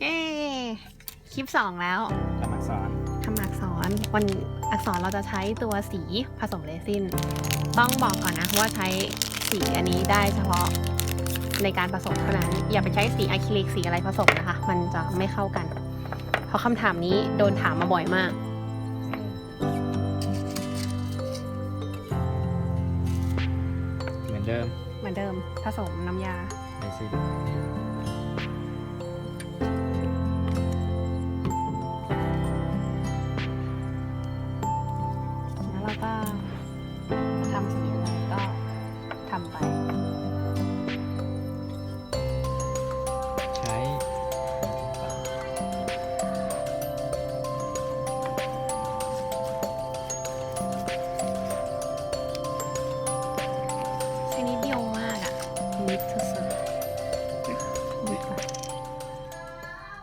เย้ คลิปสองแล้วกำลังสอนทำอักษรวันอักษรเราจะใช้ตัวสีผสมเรซิน ต้องบอกก่อนนะว่าใช้สีอันนี้ได้เฉพาะในการผสมเท่านั้น อย่าไปใช้สีอะคริลิกสีอะไรผสมนะคะ มันจะไม่เข้ากัน เพราะคำถามนี้โดนถามมาบ่อยมากเหมือนเดิม เหมือนเดิมผสมน้ำยาไอซิ ล้วก็ทำสิ่งอะไรก็ทำไป ใช้ ชนิดเดียวมากอะลิป